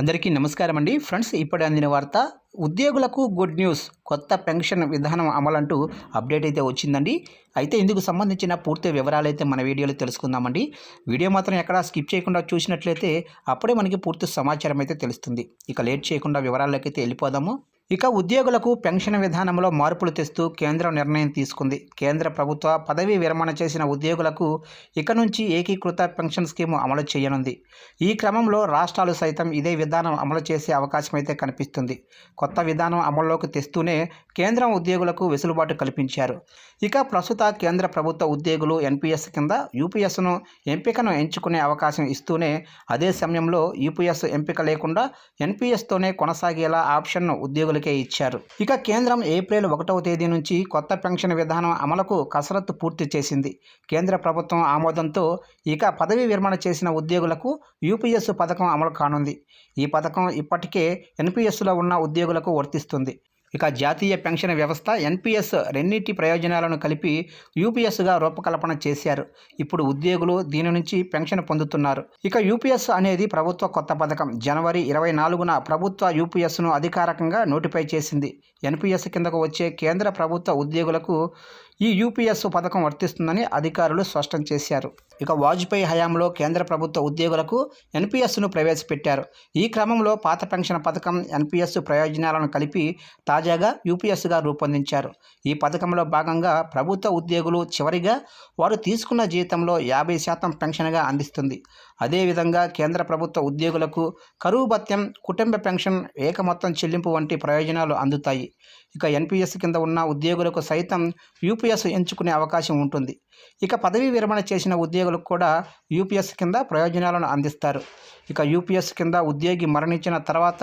అందరికీ నమస్కారం అండి ఫ్రెండ్స్ ఇప్పటి అందిన వార్త ఉద్యోగులకు గుడ్ న్యూస్ కొత్త పెన్షన్ విధానం అమలంటూ అప్డేట్ అయితే వచ్చిందండి. అయితే ఇందుకు సంబంధించిన పూర్తి వివరాలు అయితే మన వీడియోలో తెలుసుకుందామండి. వీడియో మాత్రం ఎక్కడా స్కిప్ చేయకుండా చూసినట్లయితే అప్పుడే మనకి పూర్తి సమాచారం అయితే తెలుస్తుంది. ఇక లేట్ చేయకుండా వివరాల్లోకి అయితే వెళ్ళిపోదాము. ఇక ఉద్యోగులకు పెన్షన్ విధానంలో మార్పులు తెస్తూ కేంద్రం నిర్ణయం తీసుకుంది. కేంద్ర ప్రభుత్వ పదవీ విరమణ చేసిన ఉద్యోగులకు ఇక నుంచి ఏకీకృత పెన్షన్ స్కీము అమలు చేయనుంది. ఈ క్రమంలో రాష్ట్రాలు సైతం ఇదే విధానం అమలు చేసే అవకాశం అయితే కనిపిస్తుంది. కొత్త విధానం అమల్లోకి తెస్తూనే కేంద్రం ఉద్యోగులకు వెసులుబాటు కల్పించారు. ఇక ప్రస్తుత కేంద్ర ప్రభుత్వ ఉద్యోగులు ఎన్పిఎస్ కింద యూపీఎస్ను ఎంపికను ఎంచుకునే అవకాశం ఇస్తూనే అదే సమయంలో యూపీఎస్ ఎంపిక లేకుండా ఎన్పిఎస్తోనే కొనసాగేలా ఆప్షన్ను ఉద్యోగులకే ఇచ్చారు. ఇక కేంద్రం ఏప్రిల్ ఒకటవ తేదీ నుంచి కొత్త పెన్షన్ విధానం అమలుకు కసరత్తు పూర్తి చేసింది. కేంద్ర ప్రభుత్వం ఆమోదంతో ఇక పదవీ విరమణ చేసిన ఉద్యోగులకు యూపీఎస్ పథకం అమలు కానుంది. ఈ పథకం ఇప్పటికే ఎన్పిఎస్లో ఉన్న ఉద్యోగులకు వర్తిస్తుంది. ఇక జాతీయ పెన్షన్ వ్యవస్థ ఎన్పిఎస్ రెండింటి ప్రయోజనాలను కలిపి యూపీఎస్గా రూపకల్పన చేశారు. ఇప్పుడు ఉద్యోగులు దీని నుంచి పెన్షన్ పొందుతున్నారు. ఇక యూపీఎస్ అనేది ప్రభుత్వ కొత్త పథకం. జనవరి ఇరవై నాలుగున ప్రభుత్వ యూపీఎస్ను అధికారికంగా నోటిఫై చేసింది. ఎన్పిఎస్ కిందకు వచ్చే కేంద్ర ప్రభుత్వ ఉద్యోగులకు ఈ యూపీఎస్ పథకం వర్తిస్తుందని అధికారులు స్పష్టం చేశారు. ఇక వాజ్పేయి హయాంలో కేంద్ర ప్రభుత్వ ఉద్యోగులకు ఎన్పిఎస్ను ప్రవేశపెట్టారు. ఈ క్రమంలో పాత పెన్షన్ పథకం ఎన్పిఎస్ ప్రయోజనాలను కలిపి తాజాగా యూపీఎస్గా రూపొందించారు. ఈ పథకంలో భాగంగా ప్రభుత్వ ఉద్యోగులు చివరిగా వారు తీసుకున్న జీతంలో యాభై శాతం పెన్షన్గా అందిస్తుంది. అదేవిధంగా కేంద్ర ప్రభుత్వ ఉద్యోగులకు కరువు భత్యం కుటుంబ పెన్షన్ ఏక మొత్తం చెల్లింపు వంటి ప్రయోజనాలు అందుతాయి. ఇక ఎన్పిఎస్ కింద ఉన్న ఉద్యోగులకు సైతం యూపీఎస్ ఎంచుకునే అవకాశం ఉంటుంది. ఇక పదవీ విరమణ చేసిన ఉద్యోగులకు కూడా యూపీఎస్ కింద ప్రయోజనాలను అందిస్తారు. ఇక యూపీఎస్ కింద ఉద్యోగి మరణించిన తర్వాత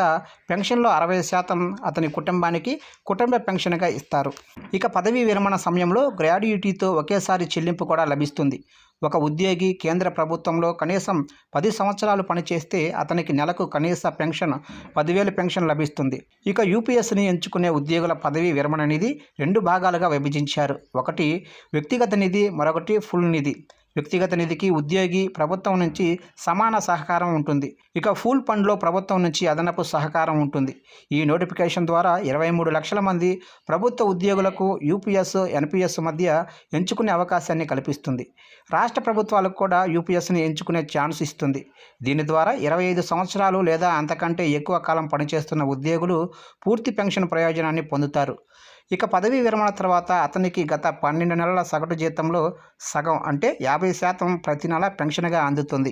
పెన్షన్లో అరవై శాతం అతని కుటుంబానికి కుటుంబ పెన్షన్గా ఇస్తారు. ఇక పదవీ విరమణ సమయంలో గ్రాడ్యుటీతో ఒకేసారి చెల్లింపు కూడా లభిస్తుంది. ఒక ఉద్యోగి కేంద్ర ప్రభుత్వంలో కనీసం పది సంవత్సరాలు పనిచేస్తే అతనికి నెలకు కనీస పెన్షన్ పదివేల పెన్షన్ లభిస్తుంది. ఇక యూపీఎస్ని ఎంచుకునే ఉద్యోగుల పదవీ విరమణ నిధి రెండు భాగాలుగా విభజించారు. ఒకటి వ్యక్తిగత నిధి మరొకటి ఫుల్ నిధి. వ్యక్తిగత నిధికి ఉద్యోగి ప్రభుత్వం నుంచి సమాన సహకారం ఉంటుంది. ఇక ఫుల్ ఫండ్లో ప్రభుత్వం నుంచి అదనపు సహకారం ఉంటుంది. ఈ నోటిఫికేషన్ ద్వారా ఇరవై మూడు లక్షల మంది ప్రభుత్వ ఉద్యోగులకు యూపీఎస్ ఎన్పిఎస్ మధ్య ఎంచుకునే అవకాశాన్ని కల్పిస్తుంది. రాష్ట్ర ప్రభుత్వాలకు కూడా యూపీఎస్ని ఎంచుకునే ఛాన్స్ ఇస్తుంది. దీని ద్వారా ఇరవై ఐదు సంవత్సరాలు లేదా అంతకంటే ఎక్కువ కాలం పనిచేస్తున్న ఉద్యోగులు పూర్తి పెన్షన్ ప్రయోజనాన్ని పొందుతారు. ఇక పదవీ విరమణ తర్వాత అతనికి గత పన్నెండు నెలల సగటు జీతంలో సగం అంటే యాభై శాతం ప్రతి నెల పెన్షన్గా అందుతుంది.